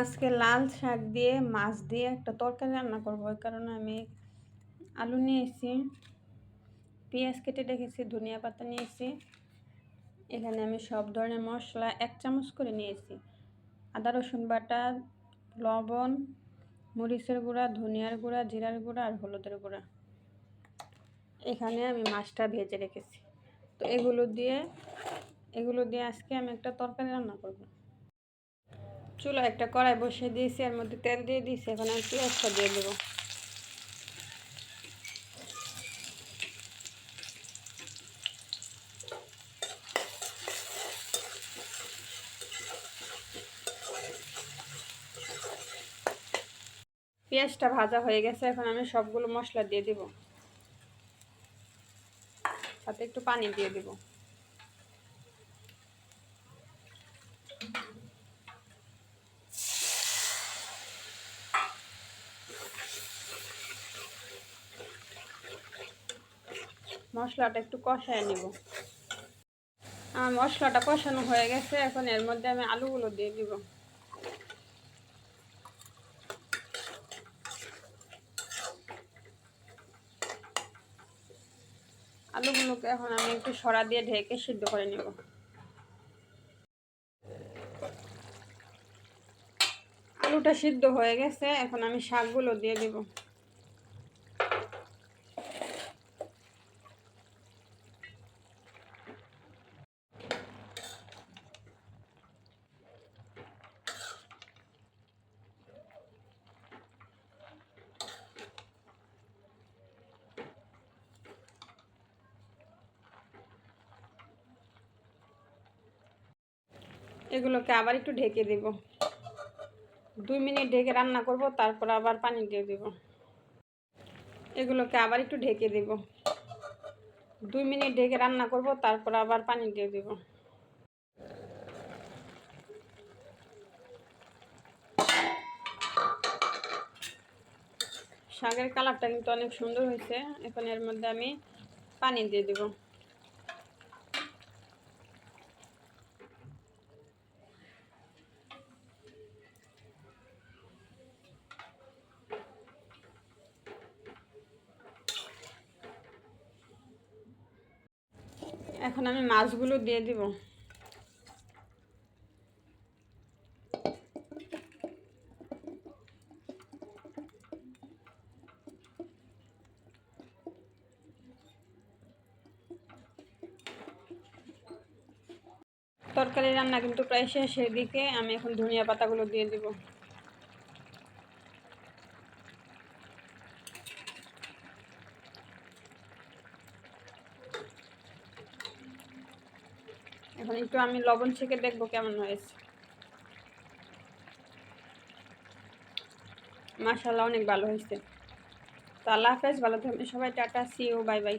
আজকে লাল শাক দিয়ে, মাছ দিয়ে একটা তরকারি রান্না করব। ওই কারণে আমি আলু নিয়েছি, পেঁয়াজ কেটে রেখেছি, ধনিয়া পাতা নিয়েছি। এখানে আমি সব ধরনের মশলা এক চামচ করে নিয়েছি। আদা, রসুন বাটা, লবণ, মরিচের গুঁড়া, ধনিয়ার গুঁড়া, জিরার গুঁড়া আর হলুদের গুঁড়া। এখানে আমি মাছটা ভেজে রেখেছি। তো এগুলো দিয়ে এগুলো দিয়ে আজকে আমি একটা তরকারি রান্না করব। চুলা একটা কড়াই বসিয়ে দিয়েছি, এর মধ্যে তেল দিয়ে দিয়েছি, এখন আমি পেঁয়াজটা দিয়ে দেবো। পেঁয়াজটা ভাজা হয়ে গেছে, এখন আমি সবগুলো মশলা দিয়ে দিব। সাথে একটু পানি দিয়ে দিব। মশলাটা একটু কষায় নিব। আমার মশলাটা কষানো হয়ে গেছে, এখন এর মধ্যে আমি আলুগুলো দিয়ে দিব। আলুগুলোকে এখন আমি একটু সরা দিয়ে ঢেকে সিদ্ধ করে নেব। আলুটা সিদ্ধ হয়ে গেছে, এখন আমি শাকগুলো দিয়ে দিব। এগুলোকে আবার একটু ঢেকে দেব। দুই মিনিট ঢেকে রান্না করব, তারপর আবার পানি দিয়ে দেব। এগুলোকে আবার একটু ঢেকে দেব। দুই মিনিট ঢেকে রান্না করব, তারপর আবার পানি দিয়ে দেব। শাকের কালারটা কিন্তু অনেক সুন্দর হয়েছে। এখন এর মধ্যে আমি পানি দিয়ে দেবো। এখন আমি মাছগুলো দিয়ে দিব। তরকারি রান্না কিন্তু প্রায় শেষের দিকে, আমি এখন ধনিয়া পাতাগুলো দিয়ে দিব। এখন একটু আমি লবণ ছেঁকে দেখব কেমন হয়েছে। মাশাল্লাহ অনেক ভালো হয়েছে। তো আল্লাহ হাফেজ, ভালো থাকবেন। সবাই, টাটা সিও বাই বাই